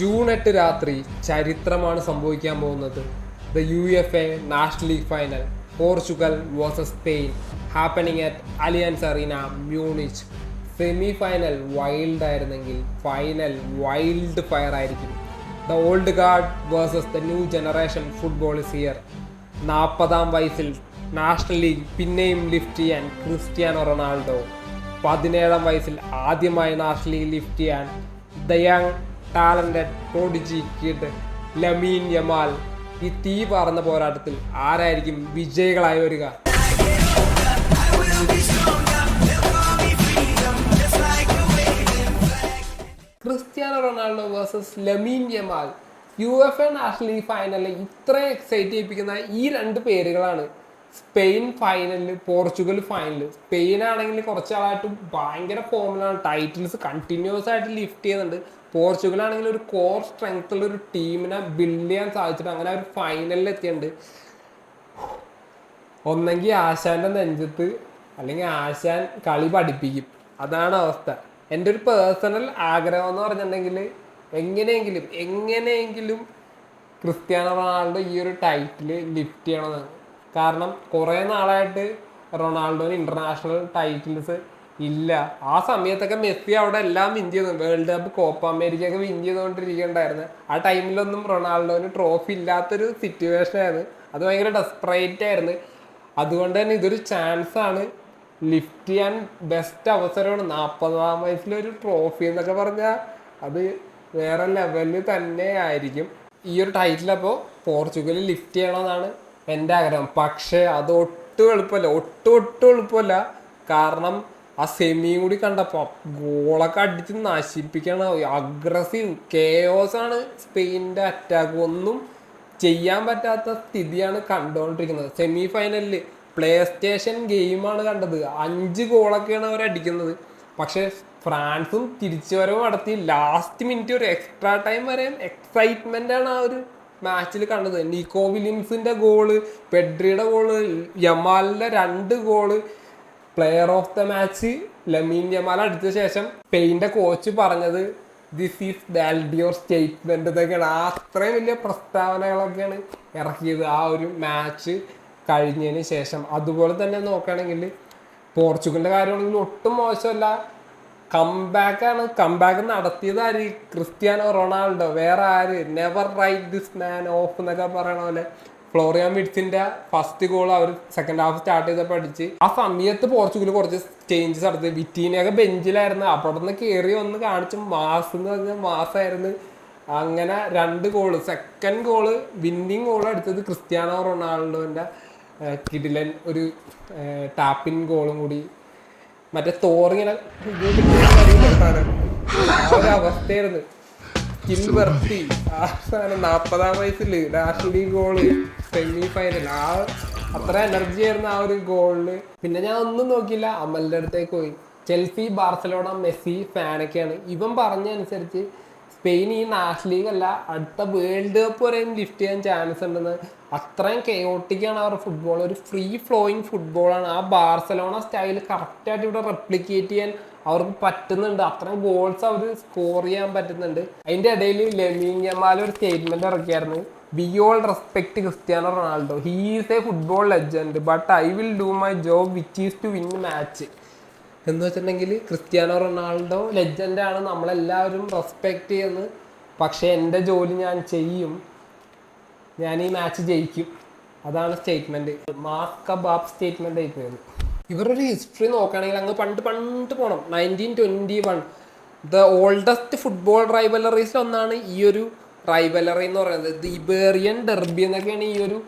June എട്ട് രാത്രി ചരിത്രമാണ് സംഭവിക്കാൻ പോകുന്നത്. The UEFA National League final Portugal versus Spain happening at Allianz Arena Munich semi final wild ആയിരുന്നെങ്കിൽ ഫൈനൽ വൈൽഡ് ഫയർ ആയിരിക്കും. The old guard versus the new generation football is here നാൽപ്പതാം വയസ്സിൽ national league പിന്നെയും lift ചെയ്യാൻ Cristiano Ronaldo. പതിനേഴാം വയസ്സിൽ ആദ്യമായി national league lift ചെയ്യാൻ the talented prodigy kid Lamine Yamal. ഈ തീ പാർന്ന പോരാട്ടത്തിൽ ആരായിരിക്കും വിജയികളായി വരിക? Cristiano Ronaldo versus Lamine Yamal. UEFA National League ഫൈനലിൽ ഇത്രയും എക്സൈറ്റ് ചെയ്യിപ്പിക്കുന്ന ഈ രണ്ട് പേരുകളാണ് സ്പെയിൻ ഫൈനലിൽ പോർച്ചുഗൽ ഫൈനലിൽ സ്പെയിൻ ആണെങ്കിൽ കുറച്ചാളായിട്ട് ഭയങ്കര ഫോമിലാണ് ടൈറ്റിൽസ് കണ്ടിന്യൂസ് ആയിട്ട് ലിഫ്റ്റ് ചെയ്യുന്നുണ്ട്. പോർച്ചുഗൽ ആണെങ്കിൽ ഒരു കോർ സ്ട്രെങ്ത് ഉള്ള ഒരു ടീമിനെ ബിൽഡ് ചെയ്യാൻ സാധിച്ചിട്ട് അങ്ങനെ ഒരു ഫൈനലിൽ എത്തിയുണ്ട് ഒന്നെങ്കിൽ ആശാന്റെ നെഞ്ചത്ത് അല്ലെങ്കിൽ ആശാൻ കളി പഠിപ്പിക്കും. അതാണ് അവസ്ഥ. എന്റെ ഒരു പേഴ്സണൽ ആഗ്രഹം എന്ന് പറഞ്ഞിട്ടുണ്ടെങ്കിൽ എങ്ങനെയെങ്കിലും എങ്ങനെയെങ്കിലും ക്രിസ്ത്യാനോ റൊണാൾഡോ ഈ ഒരു ടൈറ്റിൽ ലിഫ്റ്റ് ചെയ്യണമെന്നാണ്. കാരണം കുറേ നാളായിട്ട് റൊണാൾഡോന് ഇന്റർനാഷണൽ ടൈറ്റിൽസ് ഇല്ല. ആ സമയത്തൊക്കെ മെസ്സി അവിടെ എല്ലാം വിൻ ചെയ്തു. വേൾഡ് കപ്പ് കോപ്പ അമേരിക്ക ഒക്കെ വിൻ ചെയ്തുകൊണ്ടിരിക്കണ്ടായിരുന്നു ആ ടൈമിലൊന്നും റൊണാൾഡോന് ട്രോഫി ഇല്ലാത്തൊരു സിറ്റുവേഷൻ ആയിരുന്നു. അത് ഭയങ്കര ഡെസ്പറേറ്റ് ആയിരുന്നു. അതുകൊണ്ട് തന്നെ ഇതൊരു ചാൻസ് ആണ്. ലിഫ്റ്റ് ചെയ്യാൻ ബെസ്റ്റ് അവസരമാണ്. നാൽപ്പതാം വയസ്സിലൊരു ട്രോഫി എന്നൊക്കെ പറഞ്ഞാൽ അത് വേറെ ലെവലിൽ തന്നെ ആയിരിക്കും. ഈ ഒരു ടൈറ്റിൽ അപ്പോൾ പോർച്ചുഗൽ ലിഫ്റ്റ് ചെയ്യണമെന്നാണ് എന്റെ ആഗ്രഹം. പക്ഷേ അത് ഒട്ടും എളുപ്പമല്ല. ഒട്ടും ഒട്ടും എളുപ്പമല്ല. കാരണം ആ സെമിയും കൂടി കണ്ടപ്പോൾ ഗോളൊക്കെ അടിച്ച് നശിപ്പിക്കണ. അഗ്രസീവ് കെയോസ് ആണ് സ്പെയിന്റെ അറ്റാക്ക് ഒന്നും ചെയ്യാൻ പറ്റാത്ത സ്ഥിതിയാണ് കണ്ടുകൊണ്ടിരിക്കുന്നത്. സെമി ഫൈനലിൽ പ്ലേ സ്റ്റേഷൻ ഗെയിമാണ് കണ്ടത്. അഞ്ച് ഗോളൊക്കെയാണ് അവർ അടിക്കുന്നത്. പക്ഷെ ഫ്രാൻസും തിരിച്ചുവരവ് നടത്തി. ലാസ്റ്റ് മിനിറ്റ് ഒരു എക്സ്ട്രാ ടൈം വരെ എക്സൈറ്റ്മെന്റ് ആണ് ആ ഒരു മാച്ചിൽ കണ്ടത്. നിക്കോ വില്യംസിന്റെ ഗോൾ പെഡ്രിയുടെ ഗോൾ യമാലിന്റെ രണ്ട് goal player of the match Lamine Yamal അടിച്ച ശേഷം പെയിന്റെ കോച്ച് പറഞ്ഞത് ദിസ് ഈസ് ദാൽഡിയോർ സ്റ്റേറ്റ്മെന്റ് ഇതൊക്കെയാണ്. അത്രയും വലിയ പ്രസ്താവനകളൊക്കെയാണ് ഇറക്കിയത് ആ ഒരു മാച്ച് കഴിഞ്ഞതിന് ശേഷം. അതുപോലെ തന്നെ നോക്കുകയാണെങ്കിൽ പോർച്ചുഗലിന്റെ കാര്യമാണെങ്കിൽ ഒട്ടും മോശമല്ല. കംബാക്കാണ് കംബാക്ക് നടത്തിയത് ആര് ക്രിസ്ത്യാനോ റൊണാൾഡോ. വേറെ ആര്? Never write this man off എന്നൊക്കെ പറയണ പോലെ. ഫ്ലോറിയാൻ വിഡ്സിന്റെ ഫസ്റ്റ് ഗോൾ അവർ സെക്കൻഡ് ഹാഫ് സ്റ്റാർട്ട് ചെയ്തപ്പോൾ അടിച്ച് ആ സമയത്ത് പോർച്ചുഗൽ കുറച്ച് ചേഞ്ചസ് നടത്തി വിറ്റീനൊക്കെ ബെഞ്ചിലായിരുന്നു അവിടെ നിന്ന് കയറി ഒന്ന് കാണിച്ച് മാസം എന്ന് പറഞ്ഞാൽ മാസമായിരുന്നു അങ്ങനെ രണ്ട് goal second goal winning goal അടിച്ചത് ക്രിസ്ത്യാനോ റൊണാൾഡോന്റെ കിടിലൻ ഒരു ടാപ്പിൻ ഗോളും കൂടി മറ്റേ തോറിങ്ങനെ അവസ്ഥയായിരുന്നു സാധനം നാൽപ്പതാം വയസ്സിൽ ലീഗ് ഗോൾ സെമി ഫൈനൽ ആ അത്ര എനർജി ആയിരുന്നു ആ ഒരു ഗോളിൽ പിന്നെ ഞാൻ ഒന്നും നോക്കിയില്ല. അമലിന്റെ അടുത്തേക്ക് പോയി. ചെൽസി ബാർസലോണ മെസ്സി ഫാനൊക്കെയാണ്. ഇവൻ പറഞ്ഞ അനുസരിച്ച് സ്പെയിൻ ഈ നാഷണൽ ലീഗ് അല്ല അടുത്ത വേൾഡ് കപ്പ് വരെയും ലിഫ്റ്റ് ചെയ്യാൻ ചാൻസ് ഉണ്ടെന്ന്. അത്രയും കെയോട്ടിക്കാണ് അവരുടെ ഫുട്ബോൾ ഒരു ഫ്രീ ഫ്ലോയിങ് ഫുട്ബോളാണ് ആ ബാർസലോണ സ്റ്റൈൽ കറക്റ്റായിട്ട് ഇവിടെ റെപ്ലിക്കേറ്റ് ചെയ്യാൻ അവർക്ക് പറ്റുന്നുണ്ട്. അത്ര ഗോൾസ് അവർ സ്കോർ ചെയ്യാൻ പറ്റുന്നുണ്ട്. അതിന്റെ ഇടയിൽ ലമീങ്ങമാല ഒരു statement ഇറക്കിയായിരുന്നു. Be all respect Cristiano Ronaldo. He is a football legend but I will do my job which is to win match എന്ന് വെച്ചിട്ടുണ്ടെങ്കിൽ ക്രിസ്ത്യാനോ റൊണാൾഡോ ലെജൻഡാണ് നമ്മളെല്ലാവരും റെസ്പെക്റ്റ് ചെയ്യുന്നത് പക്ഷേ എന്റെ ജോലി ഞാൻ ചെയ്യും. ഞാൻ ഈ മാച്ച് ജയിക്കും. അതാണ് സ്റ്റേറ്റ്മെന്റ് മാസ് കബാബ് സ്റ്റേറ്റ്മെന്റ് ആയി പോയത്. ഇവരൊരു ഹിസ്റ്ററി നോക്കുകയാണെങ്കിൽ അങ്ങ് പണ്ട് പണ്ട് പോകണം nineteen twenty one the oldest football റൈവലറീസിൽ ഒന്നാണ് ഈ ഒരു റൈവലറി എന്ന് പറയുന്നത്. ദി ഇബേറിയൻ ഡെർബി എന്നൊക്കെയാണ് ഈ ഒരു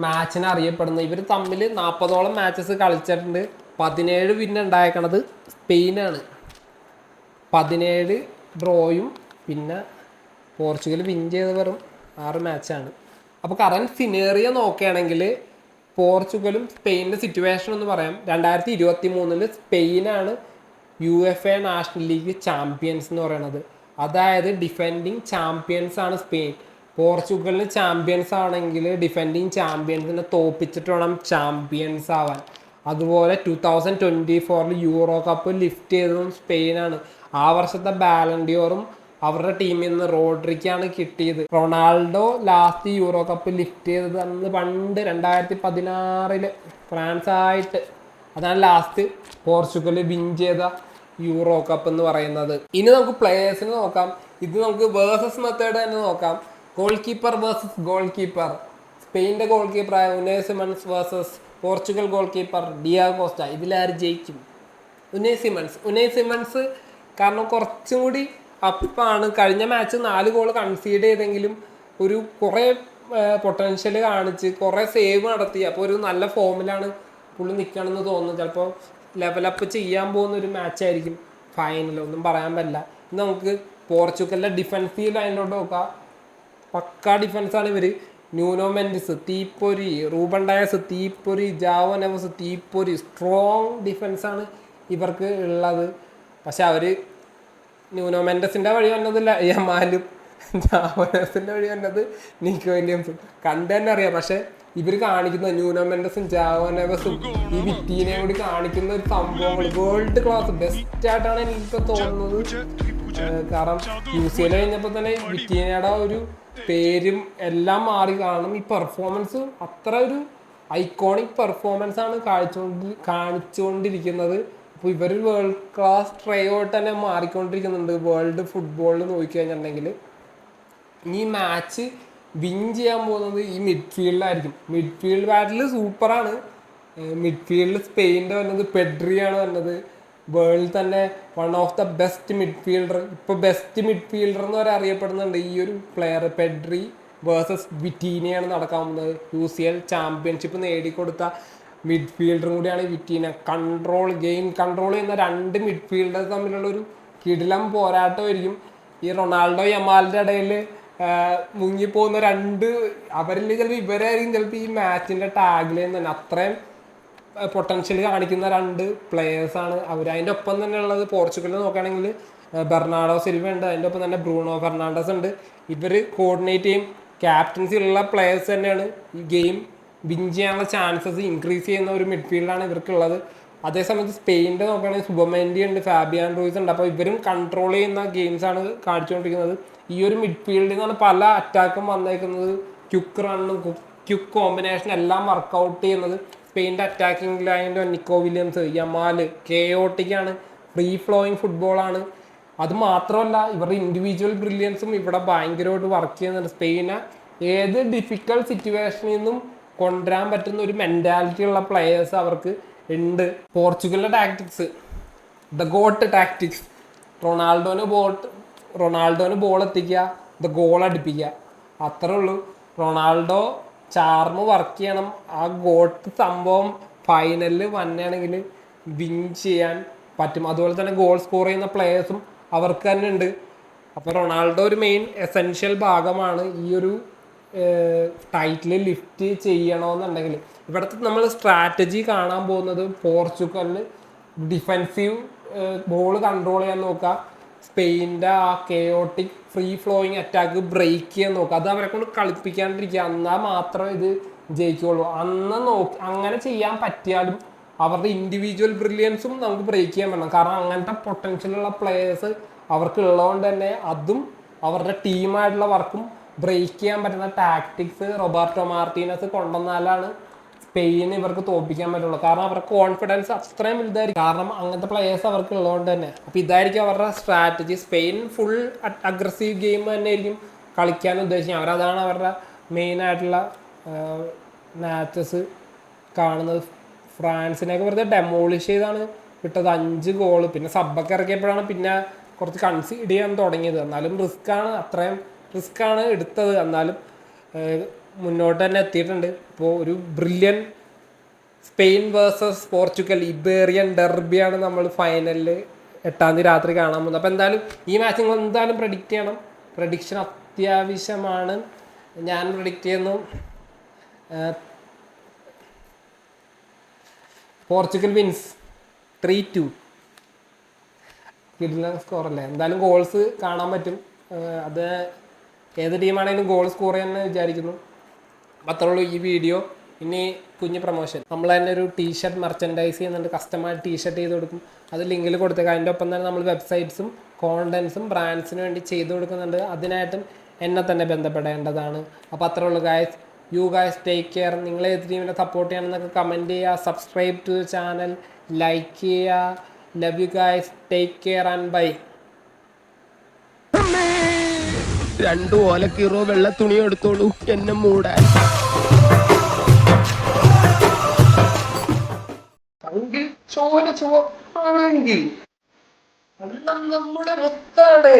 മാച്ചിനെ അറിയപ്പെടുന്നത്. ഇവർ തമ്മിൽ നാൽപ്പതോളം മാച്ചസ് കളിച്ചിട്ടുണ്ട്. പതിനേഴ് വിന്ന് ഉണ്ടായേക്കണത് സ്പെയിനാണ്. പതിനേഴ് ഡ്രോയും പിന്നെ പോർച്ചുഗൽ വിൻ ചെയ്ത് വെറും ആറ് മാച്ചാണ് അപ്പോൾ കറന്റ് സിനേറിയ നോക്കുകയാണെങ്കിൽ പോർച്ചുഗലും സ്പെയിനിന്റെ സിറ്റുവേഷൻ എന്ന് പറയാം. രണ്ടായിരത്തി ഇരുപത്തി മൂന്നിൽ സ്പെയിനാണ് U F A national league champions എന്ന് പറയുന്നത് അതായത് ഡിഫെൻഡിങ് ചാമ്പ്യൻസ് ആണ് സ്പെയിൻ. പോർച്ചുഗലിന് ചാമ്പ്യൻസ് ആണെങ്കിൽ ഡിഫെൻഡിങ് ചാമ്പ്യൻസിനെ തോപ്പിച്ചിട്ട് വേണം ചാമ്പ്യൻസ് ആവാൻ. അതുപോലെ ടു തൗസൻഡ് ട്വന്റി ഫോറിൽ യൂറോ കപ്പ് ലിഫ്റ്റ് ചെയ്തതും സ്പെയിനാണ്. ആ വർഷത്തെ ബാലൻഡിയോറും അവരുടെ ടീമിൽ നിന്ന് റോഡ്രിക്കാണ് കിട്ടിയത്. Ronaldo last Euro Cup lift ചെയ്തത് അന്ന് പണ്ട് രണ്ടായിരത്തി പതിനാറിൽ ഫ്രാൻസ് ആയിട്ട്. അതാണ് ലാസ്റ്റ് പോർച്ചുഗൽ വിൻ ചെയ്ത യൂറോ കപ്പ് എന്ന് പറയുന്നത്. ഇനി നമുക്ക് പ്ലേയേഴ്സിന് നോക്കാം. ഇത് നമുക്ക് വേഴ്സസ് മെത്തേഡ് തന്നെ നോക്കാം. Goal keeper versus goal keeper സ്പെയിന്റെ goal കീപ്പറായ ഉനേസിമൻസ് versus Portugal goal keeper Diogo Costa ഇതിലാര് ജയിക്കും? ഉനേസിമൻസ് ഉനേസിമൻസ് കാരണം കുറച്ചും കൂടി അപ്പാണ് കഴിഞ്ഞ മാച്ച് നാല് ഗോൾ കൺസീഡ് ചെയ്തെങ്കിലും ഒരു കുറേ പൊട്ടൻഷ്യൽ കാണിച്ച് കുറേ സേവ് നടത്തി. അപ്പോൾ ഒരു നല്ല ഫോമിലാണ് പുള്ളി നിൽക്കണമെന്ന് തോന്നുന്നു. ചിലപ്പോൾ ലെവലപ്പ് ചെയ്യാൻ പോകുന്ന ഒരു മാച്ച് ആയിരിക്കും ഫൈനൽ ഒന്നും പറയാൻ പറ്റില്ല. ഇന്ന് നമുക്ക് പോർച്ചുഗലിലെ ഡിഫൻസീവ് ലൈനിലോട്ട് നോക്കാം. പക്ക ഡിഫൻസാണ് ഇവർ ന്യൂനോ മെൻഡിസ് തീപ്പൊരി റൂബൻ ഡയസ് തീപ്പൊരി ജാവോ നെവസ് തീപ്പൊരി. സ്ട്രോങ് ഡിഫൻസാണ് ഇവർക്ക് ഉള്ളത്. പക്ഷെ അവർ ന്യൂനോ മെൻഡസിന്റെ വഴി വന്നതില്ല യമാലും ജാവനസിന്റെ നെവസിന്റെ വഴി വന്നത് നിക്കോ വില്യംസും. കണ്ടു തന്നെ അറിയാം പക്ഷെ ഇവർ കാണിക്കുന്ന ന്യൂനോ മെൻഡസും ഈ വിറ്റീനെ കൂടി കാണിക്കുന്ന ഒരു സംഭവം വേൾഡ് ക്ലാസ് ബെസ്റ്റ് ആയിട്ടാണ് എനിക്കിപ്പോൾ തോന്നുന്നത്. കാരണം യു സി എൽ കഴിഞ്ഞപ്പോൾ തന്നെ വിറ്റീനയുടെ ഒരു പേരും എല്ലാം മാറി. കാണും ഈ പെർഫോമൻസ് അത്ര ഒരു ഐക്കോണിക് പെർഫോമൻസ് ആണ് കാണിച്ചുകൊണ്ട് കാണിച്ചുകൊണ്ടിരിക്കുന്നത്. അപ്പോൾ ഇവർ വേൾഡ് ക്ലാസ് ട്രയോട്ട് തന്നെ മാറിക്കൊണ്ടിരിക്കുന്നുണ്ട്. വേൾഡ് ഫുട്ബോളിൽ നോക്കിക്കഴിഞ്ഞിട്ടുണ്ടെങ്കിൽ ഈ മാച്ച് വിൻ ചെയ്യാൻ പോകുന്നത് ഈ മിഡ്ഫീൽഡിലായിരിക്കും മിഡ്ഫീൽഡ് ബാറ്റിൽ സൂപ്പറാണ് മിഡ്ഫീൽഡിൽ സ്പെയിന്റെ വന്നത് പെഡ്രിയാണ് വന്നത്. വേൾഡ് തന്നെ one of the best midfielder ഇപ്പോൾ ബെസ്റ്റ് മിഡ്ഫീൽഡർ എന്ന് വരെ അറിയപ്പെടുന്നുണ്ട് ഈ ഒരു പ്ലെയർ പെഡ്രി വേഴ്സസ് വിറ്റീനയാണ് നടക്കാവുന്നത് യു സി എൽ ചാമ്പ്യൻഷിപ്പ് നേടിക്കൊടുത്ത മിഡ്ഫീൽഡറും കൂടിയാണ് വിറ്റീന. കൺട്രോൾ ഗെയിം കൺട്രോൾ ചെയ്യുന്ന രണ്ട് മിഡ്ഫീൽഡർ തമ്മിലുള്ള ഒരു കിടിലം പോരാട്ടമായിരിക്കും. ഈ റൊണാൾഡോ യമാലിന്റെ ഇടയിൽ മുങ്ങിപ്പോകുന്ന രണ്ട് അവരിൽ ചിലപ്പോൾ ഇവരായിരിക്കും ചിലപ്പോൾ ഈ മാച്ചിന്റെ ടാഗ്ലൈൻ തന്നെ. അത്രയും പൊട്ടൻഷ്യൽ കാണിക്കുന്ന രണ്ട് പ്ലെയേഴ്സാണ് അവർ. അതിന്റെ ഒപ്പം തന്നെ ഉള്ളത് പോർച്ചുഗലിൽ നോക്കുകയാണെങ്കിൽ ബെർണാഡോ സിൽവ ഉണ്ട്. അതിന്റെ ഒപ്പം തന്നെ ബ്രൂണോ ഫെർണാണ്ടസ് ഉണ്ട്. ഇവർ കോർഡിനേറ്റ് ചെയ്യും. ക്യാപ്റ്റൻസി ഉള്ള പ്ലെയേഴ്സ് തന്നെയാണ് ഈ ഗെയിം വിൻ ചെയ്യാനുള്ള ചാൻസസ് ഇൻക്രീസ് ചെയ്യുന്ന ഒരു മിഡ്ഫീൽഡാണ് ഇവർക്കുള്ളത്. അതേസമയത്ത് സ്പെയിനിന്റെ നോക്കുകയാണെങ്കിൽ സുബമെൻഡി ഉണ്ട് ഫാബിയാൻ റൂയിസ് ഉണ്ട്. അപ്പോൾ ഇവരും കൺട്രോൾ ചെയ്യുന്ന ഗെയിംസാണ് കാണിച്ചുകൊണ്ടിരിക്കുന്നത്. ഈ ഒരു മിഡ്ഫീൽഡിൽ നിന്നാണ് പല അറ്റാക്കും വന്നേക്കുന്നത്. ക്യുക്ക് റണ്ണും ക്യുക്ക് കോമ്പിനേഷൻ എല്ലാം വർക്കൗട്ട് ചെയ്യുന്നത്. സ്പെയിന്റെ അറ്റാക്കിംഗ് ലൈന്റെ നിക്കോ വില്യംസ് യമാൽ കെയോട്ടിക്കാണ് ഫ്രീ ഫ്ലോയിങ് ഫുട്ബോളാണ് അത് മാത്രമല്ല ഇവരുടെ ഇൻഡിവിജ്വൽ ബ്രില്യൻസും ഇവിടെ ഭയങ്കരമായിട്ട് വർക്ക് ചെയ്യുന്നുണ്ട്. സ്പെയിനെ ഏത് ഡിഫിക്കൽട്ട് സിറ്റുവേഷനിൽ നിന്നും കൊണ്ടുവരാൻ പറ്റുന്ന ഒരു മെന്റാലിറ്റി ഉള്ള പ്ലെയേഴ്സ് അവർക്ക് ഉണ്ട്. പോർച്ചുഗലിന്റെ ടാക്ടിക്സ് ദ ഗോട്ട് ടാക്ടിക്സ് റൊണാൾഡോന് ബോൾ റൊണാൾഡോന് ബോൾ എത്തിക്കുക ദ ഗോൾ അടുപ്പിക്കുക. അത്രേ ഉള്ളൂ. റൊണാൾഡോ ചാർമ് വർക്ക് ചെയ്യണം. ആ ഗോട്ട് സംഭവം ഫൈനലിൽ വന്നെയാണെങ്കിൽ വിൻ ചെയ്യാൻ പറ്റും. അതുപോലെ തന്നെ ഗോൾ സ്കോർ ചെയ്യുന്ന പ്ലേയേഴ്സും അവർക്ക് തന്നെ ഉണ്ട്. അപ്പോൾ റൊണാൾഡോ ഒരു മെയിൻ എസെൻഷ്യൽ ഭാഗമാണ് ഈ ഒരു ടൈറ്റിൽ ലിഫ്റ്റ് ചെയ്യണമെന്നുണ്ടെങ്കിൽ ഇവിടുത്തെ നമ്മൾ സ്ട്രാറ്റജി കാണാൻ പോകുന്നത് പോർച്ചുഗലിന് ഡിഫെൻസീവ് ബോൾ കൺട്രോൾ ചെയ്യാൻ നോക്കുക സ്പെയിന്റെ ആ chaotic free flowing attack break ചെയ്യാൻ നോക്കുക അത് അവരെ കൊണ്ട് കളിപ്പിക്കാണ്ടിരിക്കുക എന്നാൽ മാത്രമേ ഇത് ജയിക്കുകയുള്ളൂ അന്ന് നോക്കി അങ്ങനെ ചെയ്യാൻ പറ്റിയാലും അവരുടെ ഇൻഡിവിജ്വൽ ബ്രില്യൻസും നമുക്ക് ബ്രേക്ക് ചെയ്യാൻ പറ്റണം. കാരണം അങ്ങനത്തെ പൊട്ടൻഷ്യലുള്ള പ്ലേയേഴ്സ് അവർക്ക് ഉള്ളതുകൊണ്ട് തന്നെ അതും അവരുടെ ടീമായിട്ടുള്ള വർക്കും ബ്രേക്ക് ചെയ്യാൻ പറ്റുന്ന ടാക്ടിക്സ് റൊബാർട്ടോ മാർട്ടീനസ് കൊണ്ടുവന്നാലാണ് സ്പെയിന് ഇവർക്ക് തോൽപ്പിക്കാൻ പറ്റുള്ളൂ. കാരണം അവരുടെ കോൺഫിഡൻസ് അത്രയും വലുതായിരിക്കും. കാരണം അങ്ങനത്തെ പ്ലേയേഴ്സ് അവർക്ക് ഉള്ളതുകൊണ്ട് തന്നെ. അപ്പോൾ ഇതായിരിക്കും അവരുടെ strategy Spain full aggressive game തന്നെ ആയിരിക്കും കളിക്കാൻ ഉദ്ദേശിക്കുന്നത്. അവരതാണ് അവരുടെ മെയിൻ ആയിട്ടുള്ള മാച്ചസ് കാണുന്നത്. ഫ്രാൻസിനെയൊക്കെ വെറുതെ ഡെമോളിഷ് ചെയ്താണ് വിട്ടത്. അഞ്ച് ഗോൾ പിന്നെ സബ്ബൊക്കെ ഇറക്കിയപ്പോഴാണ് പിന്നെ കുറച്ച് കൺസീഡ് ചെയ്യാൻ തുടങ്ങിയത്. എന്നാലും റിസ്ക്കാണ് അത്രയും റിസ്ക് ആണ് എടുത്തത്. എന്നാലും മുന്നോട്ട് തന്നെ എത്തിയിട്ടുണ്ട്. ഇപ്പോൾ ഒരു brilliant Spain versus Portugal Iberian ഡെർബിയാണ് നമ്മൾ ഫൈനലിൽ എട്ടാം തീയതി രാത്രി കാണാൻ പോകുന്നത്. അപ്പോൾ എന്തായാലും ഈ മാച്ച് നിങ്ങൾ എന്തായാലും പ്രഡിക്റ്റ് ചെയ്യണം. പ്രഡിക്ഷൻ അത്യാവശ്യമാണ്. ഞാൻ പ്രഡിക്റ്റ് ചെയ്യുന്നു Portugal wins three two score സ്കോറല്ലേ എന്തായാലും ഗോൾസ് കാണാൻ പറ്റും. അത് ഏത് ടീമാണെങ്കിലും ഗോൾ സ്കോർ ചെയ്യാൻ വിചാരിക്കുന്നു. അത്രയുള്ളൂ അത്രേ ഈ വീഡിയോ ഇനി കുഞ്ഞ് പ്രൊമോഷൻ നമ്മൾ തന്നെ ഒരു ടീഷർട്ട് മെർച്ചൻഡൈസ് ചെയ്യുന്നുണ്ട്. കസ്റ്റമർ ടീഷർട്ട് ചെയ്ത് കൊടുക്കും. അത് ലിങ്കിൽ കൊടുത്തേക്കാം. അതിന്റെ ഒപ്പം തന്നെ നമ്മൾ വെബ്സൈറ്റ്സും കോണ്ടൻസും ബ്രാൻഡ്സിന് വേണ്ടി ചെയ്ത് കൊടുക്കുന്നുണ്ട്. അതിനായിട്ടും എന്നെ തന്നെ ബന്ധപ്പെടേണ്ടതാണ്. അപ്പോൾ അത്രേ ഉള്ളൂ guys you guys take care നിങ്ങൾ ഏത് ടീമിനെ സപ്പോർട്ട് ചെയ്യണമെന്നൊക്കെ കമന്റ് ചെയ്യുക. സബ്സ്ക്രൈബ് ടു ചാനൽ ലൈക്ക് ചെയ്യുക. Love you guys take care and bye രണ്ടു ഓലക്കീറോ വെള്ള തുണി എടുത്തോളൂ. എന്നെ മൂടാൻ. ചോര ചോ ആണെങ്കിൽ. നമ്മുടെ മുത്താണ്.